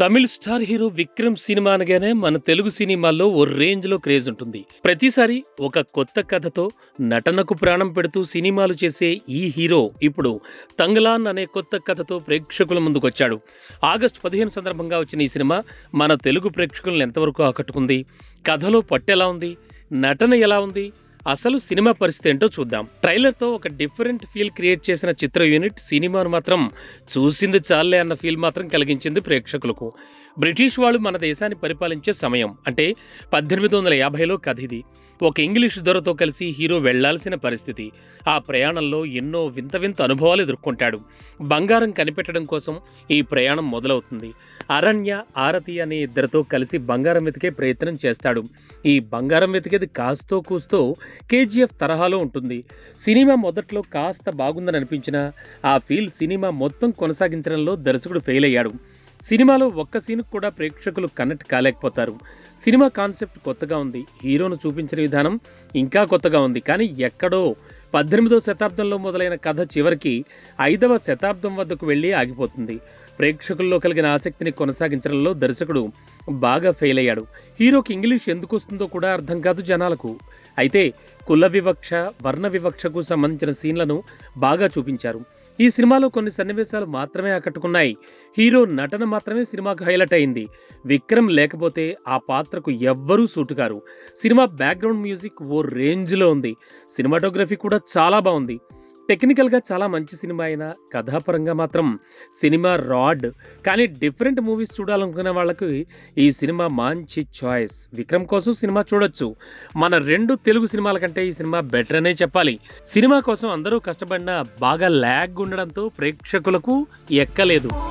Tamil star hero Vikram cinema అనగానే మన తెలుగు సినిమాల్లో ఓ రేంజ్లో క్రేజ్ ఉంటుంది. ప్రతిసారి ఒక కొత్త కథతో నటనకు ప్రాణం పెడుతూ సినిమాలు చేసే ఈ హీరో ఇప్పుడు తంగ్లాన్ అనే కొత్త కథతో ప్రేక్షకుల ముందుకొచ్చాడు. ఆగస్టు పదిహేను సందర్భంగా వచ్చిన ఈ సినిమా మన తెలుగు ప్రేక్షకులను ఎంతవరకు ఆకట్టుకుంది? కథలో పట్టెలా ఉంది? నటన ఎలా ఉంది? అసలు సినిమా పరిస్థితి ఏంటో చూద్దాం. ట్రైలర్తో ఒక డిఫరెంట్ ఫీల్ క్రియేట్ చేసిన చిత్ర యూనిట్ సినిమాను మాత్రం చూసింది చాలే అన్న ఫీల్ మాత్రం కలిగించింది ప్రేక్షకులకు. బ్రిటిష్ వాళ్ళు మన దేశాన్ని పరిపాలించే సమయం అంటే పద్దెనిమిది వందల యాభైలో కథ ఇది. ఒక ఇంగ్లీష్ దొరతో కలిసి హీరో వెళ్ళాల్సిన పరిస్థితి. ఆ ప్రయాణంలో ఎన్నో వింత వింత అనుభవాలు ఎదుర్కొంటాడు. బంగారం కనిపెట్టడం కోసం ఈ ప్రయాణం మొదలవుతుంది. అరణ్య ఆరతి అనే ఇద్దరితో కలిసి బంగారం వెతికే ప్రయత్నం చేస్తాడు. ఈ బంగారం వెతికేది కాస్తో కూస్తో కేజీఎఫ్ తరహాలో ఉంటుంది. సినిమా మొదట్లో కాస్త బాగుందని అనిపించినా ఆ ఫీల్ సినిమా మొత్తం కొనసాగించడంలో దర్శకుడు ఫెయిల్ అయ్యాడు. సినిమాలో ఒక్క సీన్ కూడా ప్రేక్షకులు కనెక్ట్ కాలేకపోతారు. సినిమా కాన్సెప్ట్ కొత్తగా ఉంది. హీరోను చూపించిన విధానం ఇంకా కొత్తగా ఉంది. కానీ ఎక్కడో పద్దెనిమిదో శతాబ్దంలో మొదలైన కథ చివరికి ఐదవ శతాబ్దం వద్దకు వెళ్ళి ఆగిపోతుంది. ప్రేక్షకుల్లో కలిగిన ఆసక్తిని కొనసాగించడంలో దర్శకుడు బాగా ఫెయిల్ అయ్యాడు. హీరోకి ఇంగ్లీష్ ఎందుకు వస్తుందో కూడా అర్థం కాదు జనాలకు. అయితే కుల వివక్ష వర్ణ వివక్షకు సంబంధించిన సీన్లను బాగా చూపించారు. ఈ సినిమాలో కొన్ని సన్నివేశాలు మాత్రమే ఆకట్టుకున్నాయి. హీరో నటన మాత్రమే సినిమాకు హైలైట్ అయింది. విక్రమ్ లేకపోతే ఆ పాత్రకు ఎవ్వరూ సూటుకారు. సినిమా బ్యాక్గ్రౌండ్ మ్యూజిక్ ఓ రేంజ్లో ఉంది. సినిమాటోగ్రఫీ కూడా చాలా బాగుంది. టెక్నికల్గా చాలా మంచి సినిమా అయినా కథాపరంగా మాత్రం సినిమా రాడ్. కానీ డిఫరెంట్ మూవీస్ చూడాలనుకునే వాళ్ళకి ఈ సినిమా మంచి చాయిస్. విక్రమ్ కోసం సినిమా చూడొచ్చు. మన రెండు తెలుగు సినిమాల కంటే ఈ సినిమా బెటర్ అనే చెప్పాలి. సినిమా కోసం అందరూ కష్టపడినా బాగా ల్యాగ్ ఉండడంతో ప్రేక్షకులకు ఎక్కలేదు.